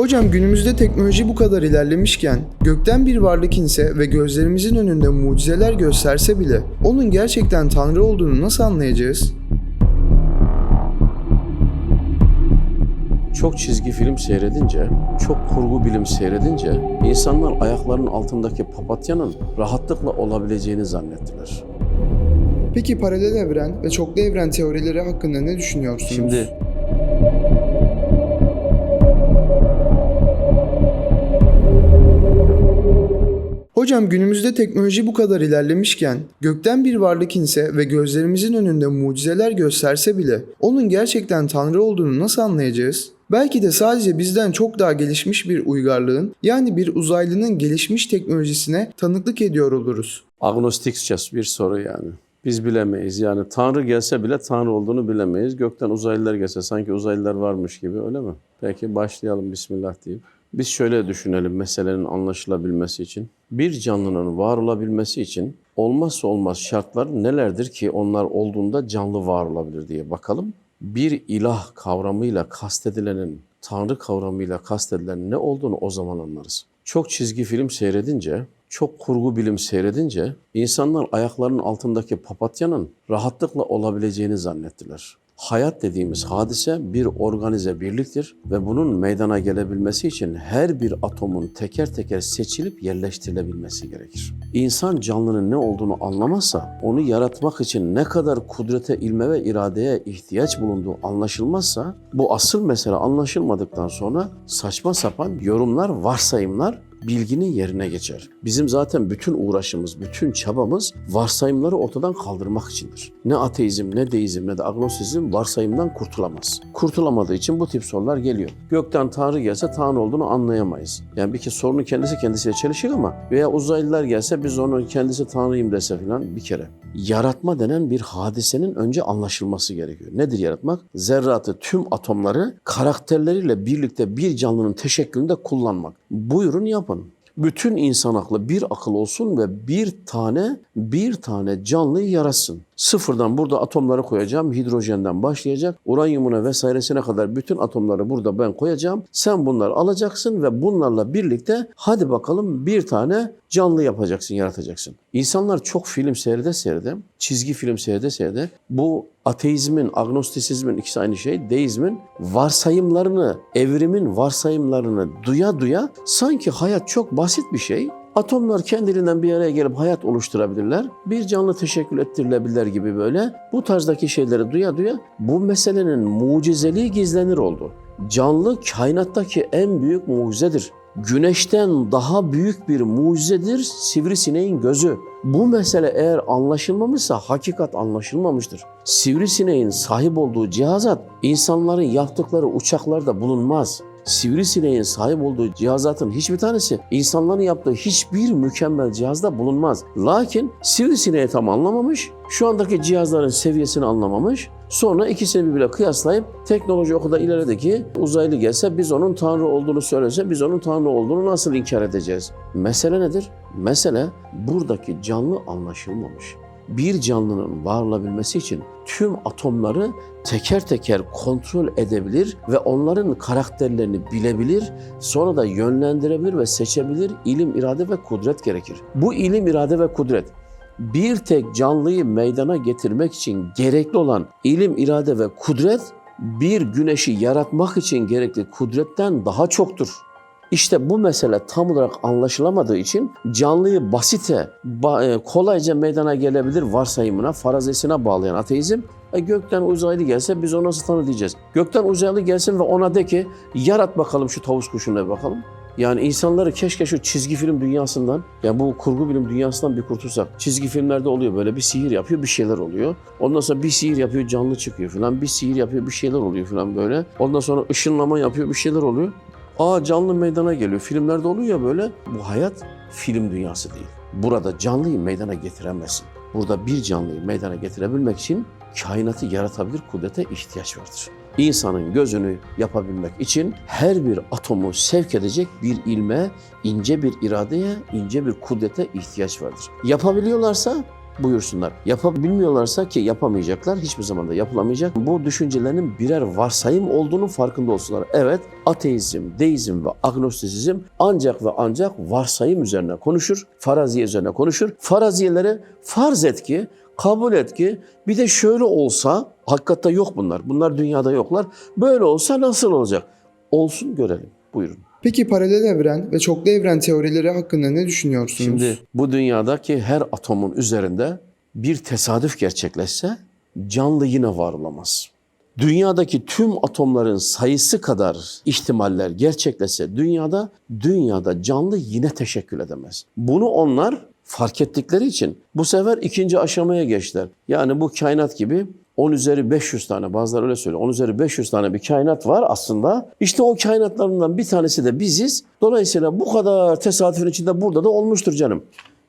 Hocam günümüzde teknoloji bu kadar ilerlemişken gökten bir varlık inse ve gözlerimizin önünde mucizeler gösterse bile onun gerçekten Tanrı olduğunu nasıl anlayacağız? Çok çizgi film seyredince, çok kurgu bilim seyredince insanlar ayaklarının altındaki papatyanın rahatlıkla olabileceğini zannettiler. Peki paralel evren ve çoklu evren teorileri hakkında ne düşünüyorsunuz? Şimdi Hocam günümüzde teknoloji bu kadar ilerlemişken gökten bir varlık inse ve gözlerimizin önünde mucizeler gösterse bile onun gerçekten Tanrı olduğunu nasıl anlayacağız? Belki de sadece bizden çok daha gelişmiş bir uygarlığın yani bir uzaylının gelişmiş teknolojisine tanıklık ediyor oluruz. agnostikçe bir soru yani. Biz bilemeyiz. Yani Tanrı gelse bile Tanrı olduğunu bilemeyiz. Gökten uzaylılar gelse sanki uzaylılar varmış gibi öyle mi? Peki başlayalım Bismillah deyip. Biz şöyle düşünelim meselenin anlaşılabilmesi için. Bir canlının var olabilmesi için olmazsa olmaz şartlar nelerdir ki onlar olduğunda canlı var olabilir diye bakalım. Bir ilah kavramıyla kastedilenin, Tanrı kavramıyla kastedilen ne olduğunu o zaman anlarız. Çok çizgi film seyredince, çok kurgu bilim seyredince insanlar ayaklarının altındaki papatyanın rahatlıkla olabileceğini zannettiler. Hayat dediğimiz hadise bir organize birliktir ve bunun meydana gelebilmesi için her bir atomun teker teker seçilip yerleştirilebilmesi gerekir. İnsan canlının ne olduğunu anlamazsa, onu yaratmak için ne kadar kudrete, ilme ve iradeye ihtiyaç bulunduğu anlaşılmazsa, bu asıl mesele anlaşılmadıktan sonra saçma sapan yorumlar, varsayımlar bilginin yerine geçer. Bizim zaten bütün uğraşımız, bütün çabamız varsayımları ortadan kaldırmak içindir. Ne ateizm, ne deizm, ne de agnosizm varsayımdan kurtulamaz. Kurtulamadığı için bu tip sorular geliyor. Gökten Tanrı gelse Tanrı olduğunu anlayamayız. Yani bir kere sorunun kendisi kendisiyle çelişir ama veya uzaylılar gelse biz onun kendisi Tanrıyım dese filan bir kere. Yaratma denen bir hadisenin önce anlaşılması gerekiyor. Nedir yaratmak? Zerratı, tüm atomları karakterleriyle birlikte bir canlının teşekkülünde kullanmak. Buyurun yapın. Bütün insan aklı bir akıl olsun ve bir tane bir tane canlıyı yaratsın. Sıfırdan burada atomları koyacağım. Hidrojenden başlayacak. Uranyumuna vesairesine kadar bütün atomları burada ben koyacağım. Sen bunları alacaksın ve bunlarla birlikte hadi bakalım bir tane canlı yapacaksın, yaratacaksın. İnsanlar çok film seyrede seyrede, çizgi film seyrede seyrede bu ateizmin, agnostisizmin ikisi aynı şey, deizmin varsayımlarını, evrimin varsayımlarını duya duya sanki hayat çok basit bir şey. Atomlar kendiliğinden bir araya gelip hayat oluşturabilirler. Bir canlı teşekkül ettirilebilirler gibi böyle. Bu tarzdaki şeyleri duya duya bu meselenin mucizeliği gizlenir oldu. Canlı kainattaki en büyük mucizedir. Güneşten daha büyük bir mucizedir sivrisineğin gözü. Bu mesele eğer anlaşılmamışsa hakikat anlaşılmamıştır. Sivrisineğin sahip olduğu cihazat insanların yaptıkları uçaklarda bulunmaz. Sivrisineğin sahip olduğu cihazatın hiçbir tanesi insanların yaptığı hiçbir mükemmel cihazda bulunmaz. Lakin sivrisineği tam anlamamış, şu andaki cihazların seviyesini anlamamış. Sonra ikisini birbirine kıyaslayıp teknoloji o kadar ilerledi ki uzaylı gelse biz onun Tanrı olduğunu söylese biz onun Tanrı olduğunu nasıl inkar edeceğiz? Mesele nedir? Mesele buradaki canlı anlaşılmamış bir canlının var olabilmesi için tüm atomları teker teker kontrol edebilir ve onların karakterlerini bilebilir, sonra da yönlendirebilir ve seçebilir ilim, irade ve kudret gerekir. Bu ilim, irade ve kudret bir tek canlıyı meydana getirmek için gerekli olan ilim, irade ve kudret bir güneşi yaratmak için gerekli kudretten daha çoktur. İşte bu mesele tam olarak anlaşılamadığı için canlıyı basite, ba- e, kolayca meydana gelebilir varsayımına, farazesine bağlayan ateizm, e, gökten uzaylı gelse biz ona nasıl tanı. Gökten uzaylı gelsin ve ona de ki yarat bakalım şu tavus kuşunu bir bakalım. Yani insanları keşke şu çizgi film dünyasından, yani bu kurgu bilim dünyasından bir kurtulsak. Çizgi filmlerde oluyor böyle bir sihir yapıyor, bir şeyler oluyor. Ondan sonra bir sihir yapıyor, canlı çıkıyor falan. Bir sihir yapıyor, bir şeyler oluyor falan böyle. Ondan sonra ışınlama yapıyor, bir şeyler oluyor. Aa canlı meydana geliyor. Filmlerde oluyor ya böyle. Bu hayat film dünyası değil. Burada canlıyı meydana getiremezsin. Burada bir canlıyı meydana getirebilmek için kainatı yaratabilir kudrete ihtiyaç vardır. İnsanın gözünü yapabilmek için her bir atomu sevk edecek bir ilme, ince bir iradeye, ince bir kudrete ihtiyaç vardır. Yapabiliyorlarsa buyursunlar. Yapabilmiyorlarsa ki yapamayacaklar, hiçbir zaman da yapılamayacak. Bu düşüncelerinin birer varsayım olduğunu farkında olsunlar. Evet, ateizm, deizm ve agnostisizm ancak ve ancak varsayım üzerine konuşur, faraziye üzerine konuşur. Faraziyelere farz et ki, kabul et ki bir de şöyle olsa, hakikatte yok bunlar. Bunlar dünyada yoklar. Böyle olsa nasıl olacak? Olsun görelim. Buyurun. Peki paralel evren ve çoklu evren teorileri hakkında ne düşünüyorsunuz? Şimdi bu dünyadaki her atomun üzerinde bir tesadüf gerçekleşse canlı yine var olamaz. Dünyadaki tüm atomların sayısı kadar ihtimaller gerçekleşse dünyada, dünyada canlı yine teşekkül edemez. Bunu onlar fark ettikleri için bu sefer ikinci aşamaya geçtiler. Yani bu kainat gibi 10 üzeri 500 tane bazıları öyle söylüyor. 10 üzeri 500 tane bir kainat var aslında. İşte o kainatlarından bir tanesi de biziz. Dolayısıyla bu kadar tesadüfün içinde burada da olmuştur canım.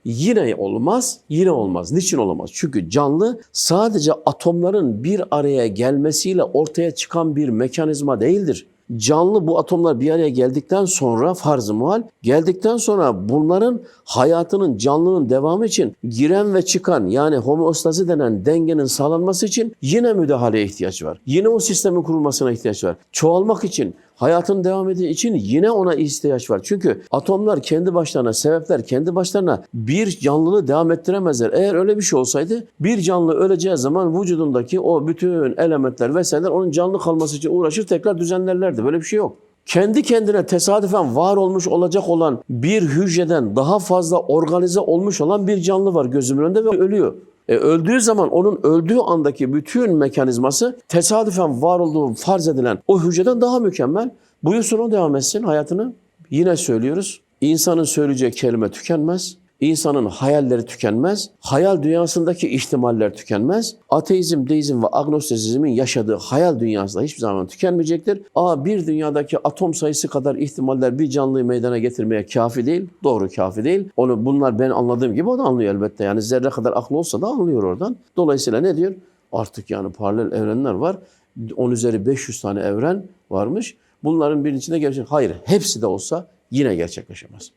Yine olmaz, yine olmaz. Niçin olamaz? Çünkü canlı sadece atomların bir araya gelmesiyle ortaya çıkan bir mekanizma değildir. Canlı bu atomlar bir araya geldikten sonra farz-ı muhal, geldikten sonra bunların hayatının, canlının devamı için giren ve çıkan yani homeostazi denen dengenin sağlanması için yine müdahaleye ihtiyaç var. Yine o sistemin kurulmasına ihtiyaç var. Çoğalmak için, hayatın devam ettiği için yine ona ihtiyaç var. Çünkü atomlar kendi başlarına, sebepler kendi başlarına bir canlılığı devam ettiremezler. Eğer öyle bir şey olsaydı bir canlı öleceği zaman vücudundaki o bütün elementler vesaireler onun canlı kalması için uğraşır tekrar düzenlerlerdi. Böyle bir şey yok. Kendi kendine tesadüfen var olmuş olacak olan bir hücreden daha fazla organize olmuş olan bir canlı var gözümün önünde ve ölüyor. E öldüğü zaman onun öldüğü andaki bütün mekanizması tesadüfen var olduğu farz edilen o hücreden daha mükemmel. Buyursun o devam etsin hayatını. Yine söylüyoruz. İnsanın söyleyeceği kelime tükenmez. İnsanın hayalleri tükenmez. Hayal dünyasındaki ihtimaller tükenmez. Ateizm, deizm ve agnostisizmin yaşadığı hayal dünyası da hiçbir zaman tükenmeyecektir. Aa bir dünyadaki atom sayısı kadar ihtimaller bir canlıyı meydana getirmeye kafi değil. Doğru kafi değil. Onu bunlar ben anladığım gibi o da anlıyor elbette. Yani zerre kadar aklı olsa da anlıyor oradan. Dolayısıyla ne diyor? Artık yani paralel evrenler var. 10 üzeri 500 tane evren varmış. Bunların birinin içinde gerçek. Hayır, hepsi de olsa yine gerçekleşemez.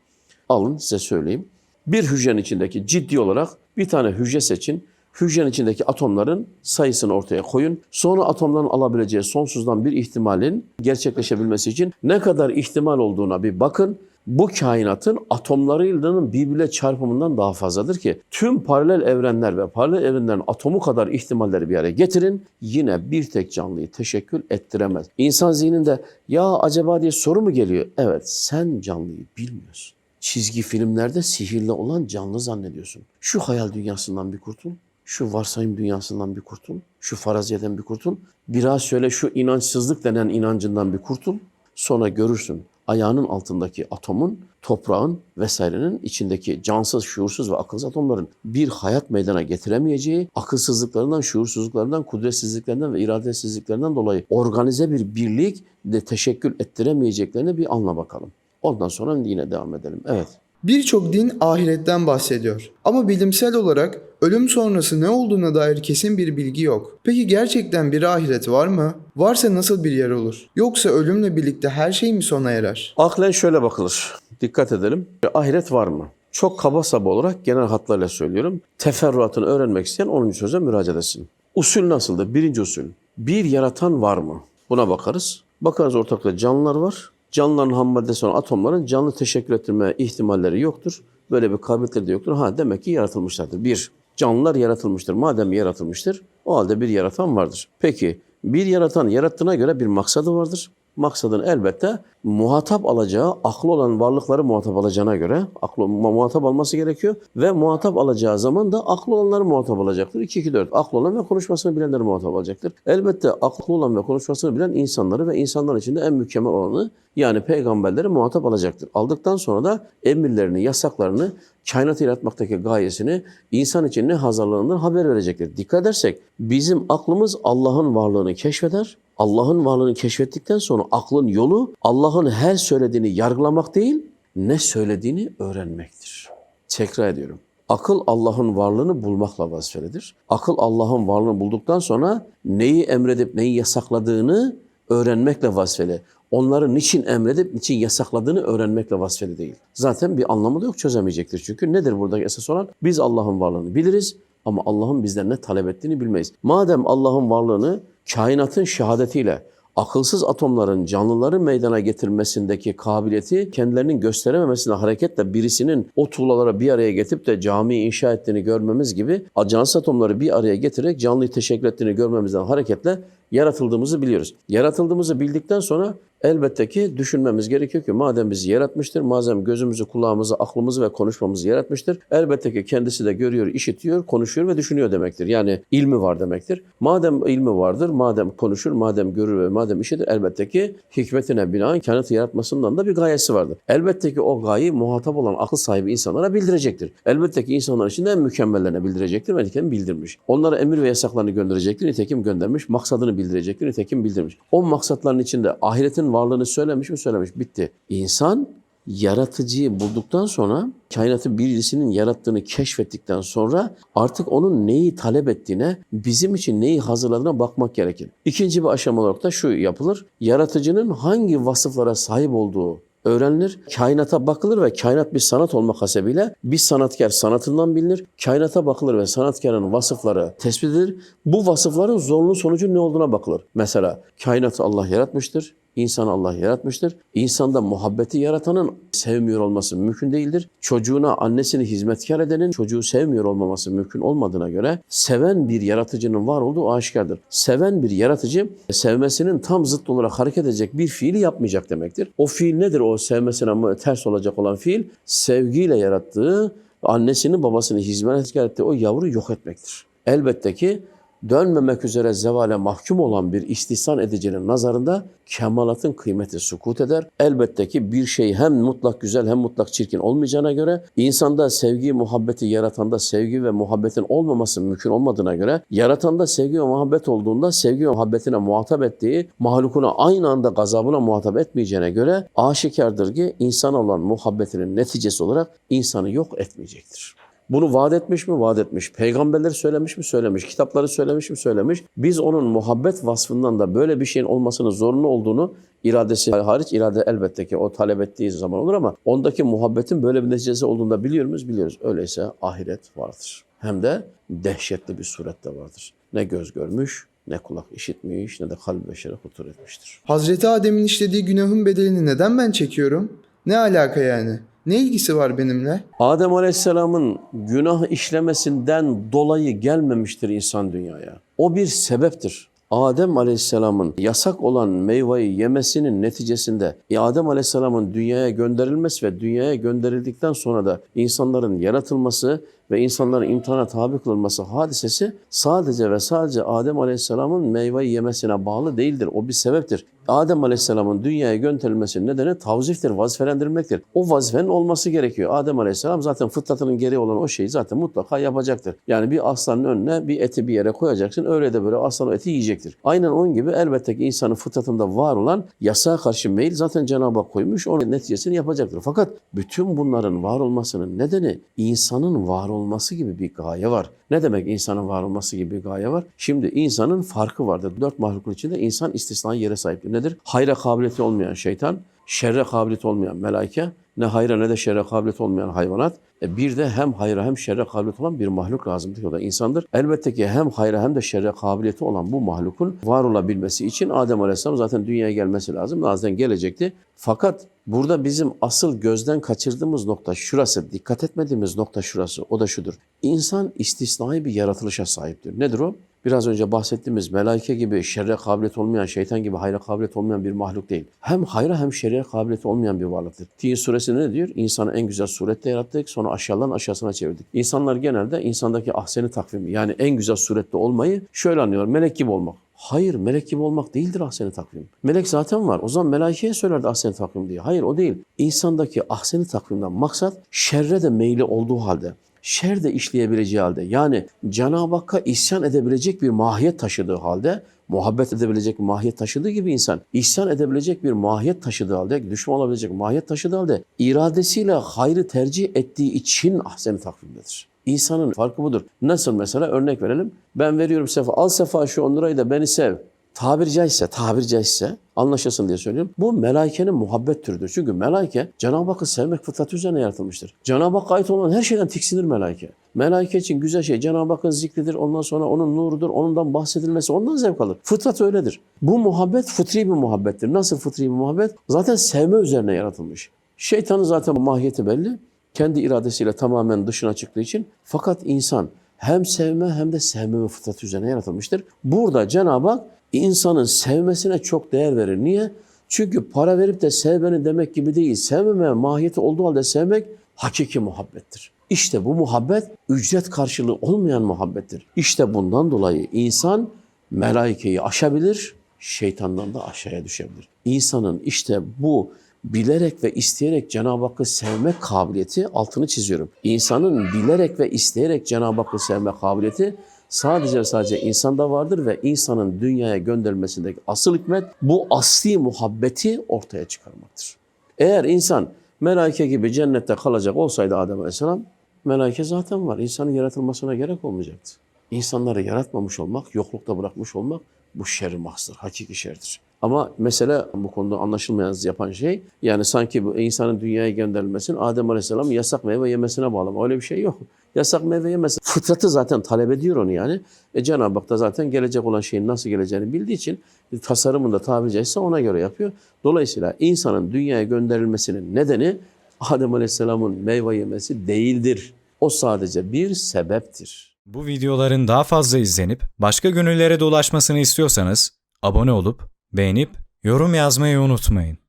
Alın size söyleyeyim. Bir hücrenin içindeki ciddi olarak bir tane hücre seçin. Hücrenin içindeki atomların sayısını ortaya koyun. Sonra atomların alabileceği sonsuzdan bir ihtimalin gerçekleşebilmesi için ne kadar ihtimal olduğuna bir bakın. Bu kainatın atomlarının birbirine çarpımından daha fazladır ki tüm paralel evrenler ve paralel evrenlerin atomu kadar ihtimalleri bir araya getirin yine bir tek canlıyı teşekkül ettiremez. İnsan zihninde ya acaba diye soru mu geliyor? Evet sen canlıyı bilmiyorsun çizgi filmlerde sihirli olan canlı zannediyorsun. Şu hayal dünyasından bir kurtul. Şu varsayım dünyasından bir kurtul. Şu faraziyeden bir kurtul. Biraz şöyle şu inançsızlık denen inancından bir kurtul. Sonra görürsün ayağının altındaki atomun, toprağın vesairenin içindeki cansız, şuursuz ve akılsız atomların bir hayat meydana getiremeyeceği, akılsızlıklarından, şuursuzluklarından, kudretsizliklerinden ve iradesizliklerinden dolayı organize bir birlik de teşekkül ettiremeyeceklerine bir anla bakalım. Ondan sonra yine devam edelim. Evet. Birçok din ahiretten bahsediyor. Ama bilimsel olarak ölüm sonrası ne olduğuna dair kesin bir bilgi yok. Peki gerçekten bir ahiret var mı? Varsa nasıl bir yer olur? Yoksa ölümle birlikte her şey mi sona erer? Aklen şöyle bakılır. Dikkat edelim. Ahiret var mı? Çok kaba saba olarak genel hatlarıyla söylüyorum. Teferruatını öğrenmek isteyen 10. söze müracaat etsin. Usul nasıldır? Birinci usul. Bir yaratan var mı? Buna bakarız. Bakarız ortakta canlılar var. Canlıların ham maddesi olan atomların canlı teşekkür ettirme ihtimalleri yoktur. Böyle bir kabiliyetleri de yoktur. Ha demek ki yaratılmışlardır. Bir, canlılar yaratılmıştır. Madem yaratılmıştır, o halde bir yaratan vardır. Peki, bir yaratan yarattığına göre bir maksadı vardır. Maksadın elbette muhatap alacağı, aklı olan varlıkları muhatap alacağına göre aklı muhatap alması gerekiyor ve muhatap alacağı zaman da aklı olanları muhatap alacaktır. 2 2 4 aklı olan ve konuşmasını bilenleri muhatap alacaktır. Elbette aklı olan ve konuşmasını bilen insanları ve insanlar içinde en mükemmel olanı yani peygamberleri muhatap alacaktır. Aldıktan sonra da emirlerini, yasaklarını, kainatı yaratmaktaki gayesini, insan için ne hazırlanır haber verecektir. Dikkat edersek bizim aklımız Allah'ın varlığını keşfeder. Allah'ın varlığını keşfettikten sonra aklın yolu Allah'ın her söylediğini yargılamak değil, ne söylediğini öğrenmektir. Tekrar ediyorum. Akıl Allah'ın varlığını bulmakla vazifelidir. Akıl Allah'ın varlığını bulduktan sonra neyi emredip neyi yasakladığını öğrenmekle vazifeli. Onları niçin emredip niçin yasakladığını öğrenmekle vasfeli değil. Zaten bir anlamı da yok çözemeyecektir. Çünkü nedir buradaki esas olan? Biz Allah'ın varlığını biliriz. Ama Allah'ın bizden ne talep ettiğini bilmeyiz. Madem Allah'ın varlığını kainatın şehadetiyle akılsız atomların canlıları meydana getirmesindeki kabiliyeti kendilerinin gösterememesine hareketle birisinin o tuğlalara bir araya getirip de cami inşa ettiğini görmemiz gibi cansız atomları bir araya getirerek canlıyı teşekkür ettiğini görmemizden hareketle yaratıldığımızı biliyoruz. Yaratıldığımızı bildikten sonra elbette ki düşünmemiz gerekiyor ki madem bizi yaratmıştır, madem gözümüzü, kulağımızı, aklımızı ve konuşmamızı yaratmıştır, elbette ki kendisi de görüyor, işitiyor, konuşuyor ve düşünüyor demektir. Yani ilmi var demektir. Madem ilmi vardır, madem konuşur, madem görür ve madem işitir, elbette ki hikmetine binaen kainatı yaratmasından da bir gayesi vardır. Elbette ki o gayeyi muhatap olan akıl sahibi insanlara bildirecektir. Elbette ki insanlar için en mükemmellerine bildirecektir ve nitekim bildirmiş. Onlara emir ve yasaklarını gönderecektir, nitekim göndermiş. Maksadını bildirecektir, nitekim bildirmiş. O maksatların içinde ahiretin varlığını söylemiş mi söylemiş, bitti. İnsan yaratıcıyı bulduktan sonra kainatı birisinin yarattığını keşfettikten sonra artık onun neyi talep ettiğine, bizim için neyi hazırladığına bakmak gerekir. İkinci bir aşama olarak da şu yapılır. Yaratıcının hangi vasıflara sahip olduğu öğrenilir. Kainata bakılır ve kainat bir sanat olmak hasebiyle bir sanatkar sanatından bilinir. Kainata bakılır ve sanatkarın vasıfları tespit edilir. Bu vasıfların zorunlu sonucu ne olduğuna bakılır. Mesela kainatı Allah yaratmıştır. İnsanı Allah yaratmıştır. İnsanda muhabbeti yaratanın sevmiyor olması mümkün değildir. Çocuğuna annesini hizmetkar edenin çocuğu sevmiyor olmaması mümkün olmadığına göre seven bir yaratıcının var olduğu aşikardır. Seven bir yaratıcı sevmesinin tam zıt olarak hareket edecek bir fiili yapmayacak demektir. O fiil nedir o sevmesine ters olacak olan fiil? Sevgiyle yarattığı, annesini babasını hizmetkar ettiği o yavru yok etmektir. Elbette ki dönmemek üzere zevale mahkum olan bir istihsan edicinin nazarında kemalatın kıymeti sukut eder. Elbette ki bir şey hem mutlak güzel hem mutlak çirkin olmayacağına göre insanda sevgi, muhabbeti yaratanda sevgi ve muhabbetin olmaması mümkün olmadığına göre yaratanda sevgi ve muhabbet olduğunda sevgi ve muhabbetine muhatap ettiği mahlukuna aynı anda gazabına muhatap etmeyeceğine göre aşikardır ki insan olan muhabbetinin neticesi olarak insanı yok etmeyecektir. Bunu vaat etmiş mi? Vaat etmiş. Peygamberler söylemiş mi? Söylemiş. Kitapları söylemiş mi? Söylemiş. Biz onun muhabbet vasfından da böyle bir şeyin olmasının zorunlu olduğunu iradesi hariç irade elbette ki o talep ettiği zaman olur ama ondaki muhabbetin böyle bir neticesi olduğunu da biliyor muyuz? Biliyoruz. Öyleyse ahiret vardır. Hem de dehşetli bir surette vardır. Ne göz görmüş, ne kulak işitmiş, ne de kalp beşere hutur etmiştir. Hazreti Adem'in işlediği günahın bedelini neden ben çekiyorum? Ne alaka yani? Ne ilgisi var benimle? Adem Aleyhisselam'ın günah işlemesinden dolayı gelmemiştir insan dünyaya. O bir sebeptir. Adem Aleyhisselam'ın yasak olan meyveyi yemesinin neticesinde e, Adem Aleyhisselam'ın dünyaya gönderilmesi ve dünyaya gönderildikten sonra da insanların yaratılması ve insanların imtihana tabi kılınması hadisesi sadece ve sadece Adem Aleyhisselam'ın meyveyi yemesine bağlı değildir. O bir sebeptir. Adem Aleyhisselam'ın dünyaya gönderilmesinin nedeni tavziftir, vazifelendirilmektir. O vazifenin olması gerekiyor. Adem Aleyhisselam zaten fıtratının gereği olan o şeyi zaten mutlaka yapacaktır. Yani bir aslanın önüne bir eti bir yere koyacaksın. Öyle de böyle aslan o eti yiyecektir. Aynen onun gibi elbette ki insanın fıtratında var olan yasağa karşı meyil zaten Cenab-ı Hak koymuş. Onun neticesini yapacaktır. Fakat bütün bunların var olmasının nedeni insanın var olması gibi bir gaye var. Ne demek insanın var olması gibi bir gaye var? Şimdi insanın farkı vardır. Dört mahlukun içinde insan istisnai yere sahiptir. Nedir? Hayra kabiliyeti olmayan şeytan, şerre kabiliyeti olmayan melaike, ne hayra ne de şerre kabiliyeti olmayan hayvanat. E bir de hem hayra hem şerre kabiliyeti olan bir mahluk lazımdır. O da insandır. Elbette ki hem hayra hem de şerre kabiliyeti olan bu mahlukun var olabilmesi için Adem Aleyhisselam zaten dünyaya gelmesi lazım. Zaten gelecekti. Fakat burada bizim asıl gözden kaçırdığımız nokta şurası, dikkat etmediğimiz nokta şurası. O da şudur. İnsan istisnai bir yaratılışa sahiptir. Nedir o? Biraz önce bahsettiğimiz melaike gibi şerre kabiliyet olmayan, şeytan gibi hayra kabiliyet olmayan bir mahluk değil. Hem hayra hem şerre kabiliyet olmayan bir varlıktır. Tin suresi ne diyor? İnsanı en güzel surette yarattık, sonra aşağıdan aşağısına çevirdik. İnsanlar genelde insandaki ahseni takvimi yani en güzel surette olmayı şöyle anlıyorlar. Melek gibi olmak. Hayır, melek gibi olmak değildir ahseni takvim. Melek zaten var. O zaman melaikeye söylerdi ahseni takvim diye. Hayır o değil. İnsandaki ahseni takvimden maksat şerre de meyli olduğu halde şer de işleyebileceği halde yani Cenab-ı Hakk'a isyan edebilecek bir mahiyet taşıdığı halde muhabbet edebilecek bir mahiyet taşıdığı gibi insan isyan edebilecek bir mahiyet taşıdığı halde düşman olabilecek mahiyet taşıdığı halde iradesiyle hayrı tercih ettiği için ahsen takvimdedir. İnsanın farkı budur. Nasıl mesela örnek verelim. Ben veriyorum sefa al sefa şu 10 lirayı da beni sev. Tabiri caizse, tabiri caizse anlaşılsın diye söylüyorum. Bu melaikenin muhabbet türüdür. Çünkü melaike Cenab-ı Hakk'ı sevmek fıtratı üzerine yaratılmıştır. Cenab-ı Hakk'a ait olan her şeyden tiksinir melaike. Melaike için güzel şey Cenab-ı Hakk'ın zikridir. Ondan sonra onun nurudur. Ondan bahsedilmesi ondan zevk alır. Fıtrat öyledir. Bu muhabbet fıtri bir muhabbettir. Nasıl fıtri bir muhabbet? Zaten sevme üzerine yaratılmış. Şeytanın zaten mahiyeti belli. Kendi iradesiyle tamamen dışına çıktığı için. Fakat insan hem sevme hem de sevmeme fıtratı üzerine yaratılmıştır. Burada Cenab-ı Hak insanın sevmesine çok değer verir. Niye? Çünkü para verip de sev beni demek gibi değil. Sevmeme mahiyeti olduğu halde sevmek hakiki muhabbettir. İşte bu muhabbet ücret karşılığı olmayan muhabbettir. İşte bundan dolayı insan melaikeyi aşabilir, şeytandan da aşağıya düşebilir. İnsanın işte bu bilerek ve isteyerek Cenab-ı Hakk'ı sevme kabiliyeti altını çiziyorum. İnsanın bilerek ve isteyerek Cenab-ı Hakk'ı sevme kabiliyeti sadece ve sadece insanda vardır ve insanın dünyaya gönderilmesindeki asıl hikmet bu asli muhabbeti ortaya çıkarmaktır. Eğer insan melaike gibi cennette kalacak olsaydı Adem Aleyhisselam, melaike zaten var. İnsanın yaratılmasına gerek olmayacaktı. İnsanları yaratmamış olmak, yoklukta bırakmış olmak bu şer mahzır, hakiki şerdir. Ama mesele bu konuda anlaşılmayan yapan şey yani sanki bu insanın dünyaya gönderilmesinin Adem Aleyhisselam'ın yasak meyve yemesine bağlama. Öyle bir şey yok. Yasak meyve yemesi. Fıtratı zaten talep ediyor onu yani. E Cenab-ı Hak da zaten gelecek olan şeyin nasıl geleceğini bildiği için tasarımında tabiri caizse ona göre yapıyor. Dolayısıyla insanın dünyaya gönderilmesinin nedeni Adem Aleyhisselam'ın meyve yemesi değildir. O sadece bir sebeptir. Bu videoların daha fazla izlenip başka gönüllere de ulaşmasını istiyorsanız abone olup beğenip yorum yazmayı unutmayın.